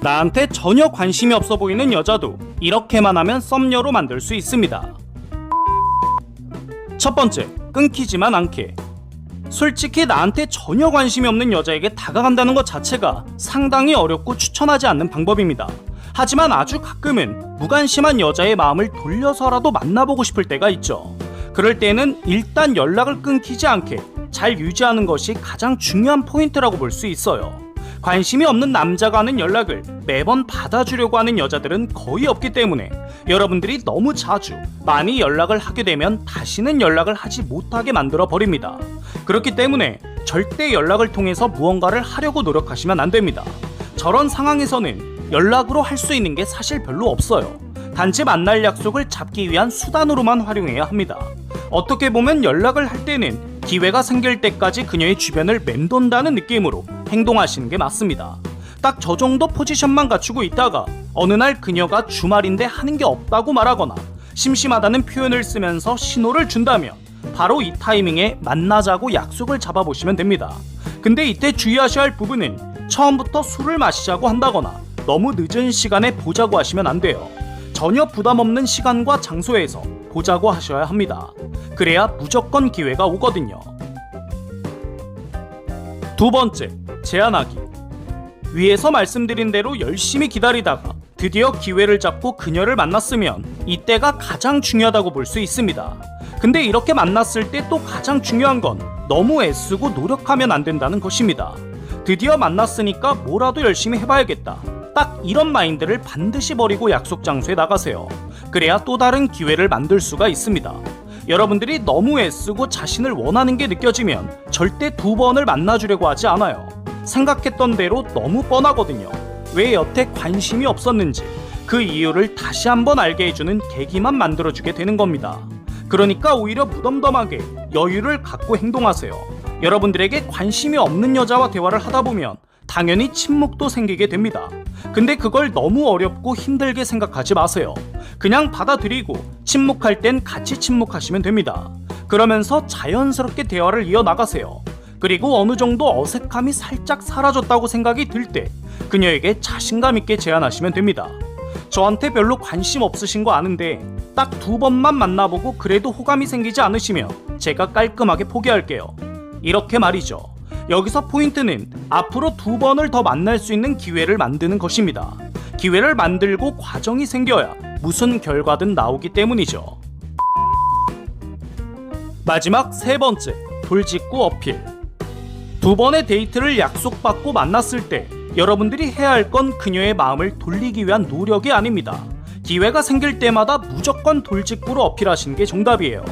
나한테 전혀 관심이 없어 보이는 여자도 이렇게만 하면 썸녀로 만들 수 있습니다. 첫 번째, 끊기지만 않게. 솔직히 나한테 전혀 관심이 없는 여자에게 다가간다는 것 자체가 상당히 어렵고 추천하지 않는 방법입니다. 하지만 아주 가끔은 무관심한 여자의 마음을 돌려서라도 만나보고 싶을 때가 있죠. 그럴 때는 일단 연락을 끊기지 않게 잘 유지하는 것이 가장 중요한 포인트라고 볼 수 있어요. 관심이 없는 남자가 하는 연락을 매번 받아주려고 하는 여자들은 거의 없기 때문에 여러분들이 너무 자주 많이 연락을 하게 되면 다시는 연락을 하지 못하게 만들어 버립니다. 그렇기 때문에 절대 연락을 통해서 무언가를 하려고 노력하시면 안 됩니다. 저런 상황에서는 연락으로 할 수 있는 게 사실 별로 없어요. 단지 만날 약속을 잡기 위한 수단으로만 활용해야 합니다. 어떻게 보면 연락을 할 때는 기회가 생길 때까지 그녀의 주변을 맴돈다는 느낌으로 행동하시는 게 맞습니다. 딱 저 정도 포지션만 갖추고 있다가 어느 날 그녀가 주말인데 하는 게 없다고 말하거나 심심하다는 표현을 쓰면서 신호를 준다면 바로 이 타이밍에 만나자고 약속을 잡아보시면 됩니다. 근데 이때 주의하셔야 할 부분은 처음부터 술을 마시자고 한다거나 너무 늦은 시간에 보자고 하시면 안 돼요. 전혀 부담 없는 시간과 장소에서 보자고 하셔야 합니다. 그래야 무조건 기회가 오거든요. 두 번째, 제안하기. 위에서 말씀드린 대로 열심히 기다리다가 드디어 기회를 잡고 그녀를 만났으면 이때가 가장 중요하다고 볼 수 있습니다. 근데 이렇게 만났을 때 또 가장 중요한 건 너무 애쓰고 노력하면 안 된다는 것입니다. 드디어 만났으니까 뭐라도 열심히 해봐야겠다. 딱 이런 마인드를 반드시 버리고 약속 장소에 나가세요. 그래야 또 다른 기회를 만들 수가 있습니다. 여러분들이 너무 애쓰고 자신을 원하는 게 느껴지면 절대 두 번을 만나주려고 하지 않아요. 생각했던 대로 너무 뻔하거든요. 왜 여태 관심이 없었는지 그 이유를 다시 한번 알게 해주는 계기만 만들어주게 되는 겁니다. 그러니까 오히려 무덤덤하게 여유를 갖고 행동하세요. 여러분들에게 관심이 없는 여자와 대화를 하다 보면 당연히 침묵도 생기게 됩니다. 근데 그걸 너무 어렵고 힘들게 생각하지 마세요. 그냥 받아들이고 침묵할 땐 같이 침묵하시면 됩니다. 그러면서 자연스럽게 대화를 이어나가세요. 그리고 어느 정도 어색함이 살짝 사라졌다고 생각이 들 때 그녀에게 자신감 있게 제안하시면 됩니다. 저한테 별로 관심 없으신 거 아는데 딱 두 번만 만나보고 그래도 호감이 생기지 않으시면 제가 깔끔하게 포기할게요. 이렇게 말이죠. 여기서 포인트는 앞으로 두 번을 더 만날 수 있는 기회를 만드는 것입니다. 기회를 만들고 과정이 생겨야 무슨 결과든 나오기 때문이죠. 마지막 세 번째, 돌직구 어필. 두 번의 데이트를 약속받고 만났을 때 여러분들이 해야 할 건 그녀의 마음을 돌리기 위한 노력이 아닙니다. 기회가 생길 때마다 무조건 돌직구로 어필하시는 게 정답이에요.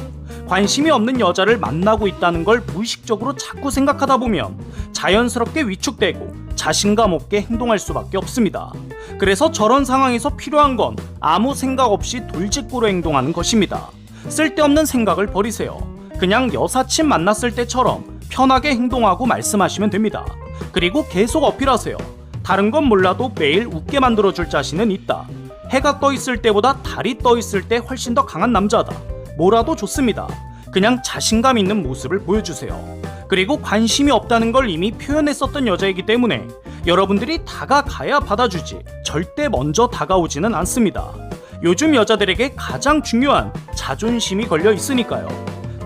관심이 없는 여자를 만나고 있다는 걸 무의식적으로 자꾸 생각하다 보면 자연스럽게 위축되고 자신감 없게 행동할 수밖에 없습니다. 그래서 저런 상황에서 필요한 건 아무 생각 없이 돌직구로 행동하는 것입니다. 쓸데없는 생각을 버리세요. 그냥 여사친 만났을 때처럼 편하게 행동하고 말씀하시면 됩니다. 그리고 계속 어필하세요. 다른 건 몰라도 매일 웃게 만들어줄 자신은 있다. 해가 떠 있을 때보다 달이 떠 있을 때 훨씬 더 강한 남자다. 뭐라도 좋습니다. 그냥 자신감 있는 모습을 보여주세요. 그리고 관심이 없다는 걸 이미 표현했었던 여자이기 때문에 여러분들이 다가가야 받아주지 절대 먼저 다가오지는 않습니다. 요즘 여자들에게 가장 중요한 자존심이 걸려 있으니까요.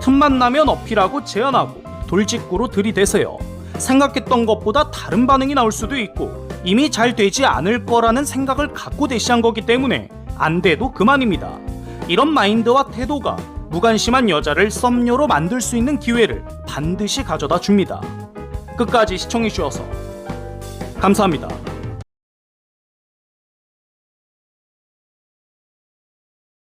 틈만 나면 어필하고 제안하고 돌직구로 들이대세요. 생각했던 것보다 다른 반응이 나올 수도 있고 이미 잘 되지 않을 거라는 생각을 갖고 대시한 거기 때문에 안 돼도 그만입니다. 이런 마인드와 태도가 무관심한 여자를 썸녀로 만들 수 있는 기회를 반드시 가져다 줍니다. 끝까지 시청해주셔서 감사합니다.